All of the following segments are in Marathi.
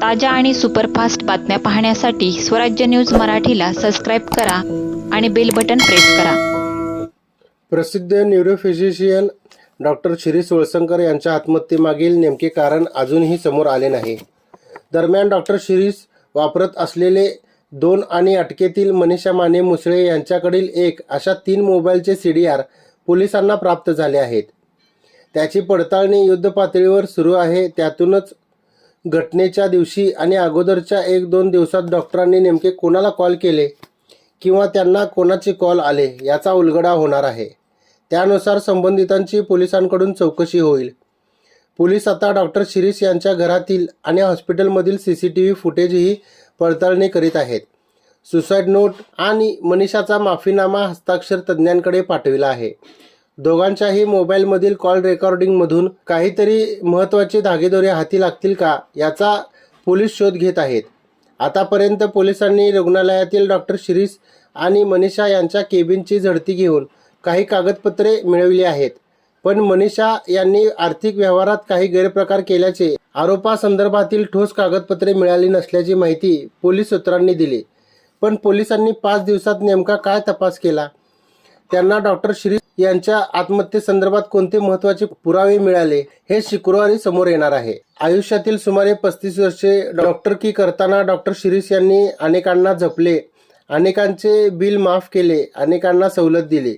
ताज्या आणि सुपरफास्ट बातम्या पाहण्यासाठी स्वराज्य न्यूज मराठीला सबस्क्राईब करा आणि बेल बटन प्रेस करा. प्रसिद्ध न्यूरोफिजिशियन डॉक्टर शिरीष वळसंकर यांच्या आत्महत्येमागील नेमके कारण अजूनही समोर आले नाही. दरम्यान डॉक्टर शिरीष वापरत असलेले दोन आणि अटकेतील मनीषा माने मुसळे यांच्याकडील एक अशा तीन मोबाईलचे सी डी आर पोलिसांना प्राप्त झाले आहेत. त्याची पडताळणी युद्धपातळीवर सुरू आहे त्यातूनच घटनेच्या दिवशी आणि अगोदरच्या एक दोन दिवसात डॉक्टरांनी नेमके कोणाला कॉल केले किंवा त्यांना कोणाचे कॉल आले याचा उलगडा होणार आहे. त्यानुसार संबंधितांची पोलिसांकडून चौकशी होईल. पोलीस आता डॉक्टर शिरीष यांच्या घरातील आणि हॉस्पिटलमधील सी सी टी व्ही फुटेजही पडताळणी करीत आहेत. सुसाईड नोट आणि मनीषाचा माफीनामा हस्ताक्षर तज्ज्ञांकडे पाठविला आहे. दोघांच्याही मोबाईलमधील कॉल रेकॉर्डिंगमधून काहीतरी महत्त्वाचे धागेदोरे हाती लागतील का याचा पोलीस शोध घेत आहेत. आतापर्यंत पोलिसांनी रुग्णालयातील डॉक्टर शिरीष आणि मनीषा यांच्या केबिनची झडती घेऊन काही कागदपत्रे मिळवली आहेत. पण मनीषा यांनी आर्थिक व्यवहारात काही गैरप्रकार केल्याचे आरोपासंदर्भातील ठोस कागदपत्रे मिळाली नसल्याची माहिती पोलीस सूत्रांनी दिली. पण पोलिसांनी पाच दिवसात नेमका काय तपास केला? त्यांना डॉक्टर श्री यांच्या आत्महत्येसंदर्भात कोणते महत्त्वाचे पुरावे मिळाले हे शुक्रवारी समोर येणार आहे. आयुष्यातील सुमारे पस्तीस वर्षे डॉक्टर की करताना डॉक्टर शिरीष यांनी अनेकांना जपले अनेकांचे बिल माफ केले अनेकांना सवलत दिली.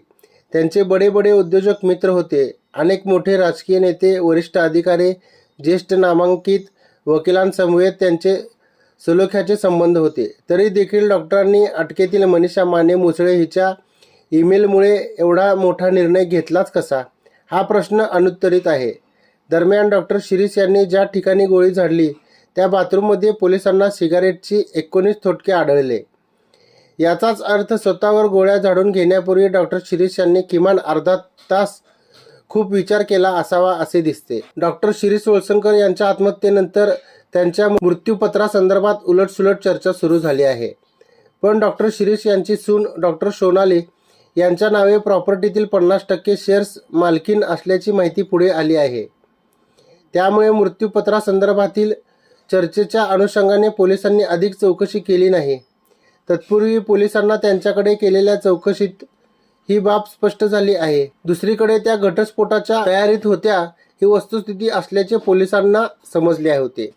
त्यांचे बडे बडे उद्योजक मित्र होते. अनेक मोठे राजकीय नेते वरिष्ठ अधिकारी ज्येष्ठ नामांकित वकिलांसमवेत त्यांचे सलोख्याचे संबंध होते. तरी देखील डॉक्टरांनी अटकेतील मनीषा माने मुसळे हिच्या ईमेलमुळे एवढा मोठा निर्णय घेतलाच कसा? हा प्रश्न अनुत्तरित आहे. दरम्यान डॉक्टर शिरीष यांनी ज्या ठिकाणी गोळी झाडली त्या बाथरूममध्ये पोलिसांना सिगारेटची एकोणीस थोटके आढळले. याचाच अर्थ स्वतःवर गोळ्या झाडून घेण्यापूर्वी डॉक्टर शिरीष यांनी किमान अर्धा तास खूप विचार केला असावा असे दिसते. डॉक्टर शिरीष वळसंकर यांच्या आत्महत्येनंतर त्यांच्या मृत्यूपत्रासंदर्भात उलटसुलट चर्चा सुरू झाली आहे. पण डॉक्टर शिरीष यांची सून डॉक्टर सोनाली यांच्या नावे प्रॉपर्टीतील पन्नास टक्के शेअर्स मालकीन असल्याची माहिती पुढे आली आहे. त्यामुळे मृत्यूपत्रासंदर्भातील चर्चेच्या अनुषंगाने पोलिसांनी अधिक चौकशी केली नाही. तत्पूर्वी पोलिसांना त्यांच्याकडे केलेल्या चौकशीत ही बाब स्पष्ट झाली आहे. दुसरीकडे त्या घटस्फोटाच्या तयारीत होत्या ही वस्तुस्थिती असल्याचे पोलिसांना समजले होते.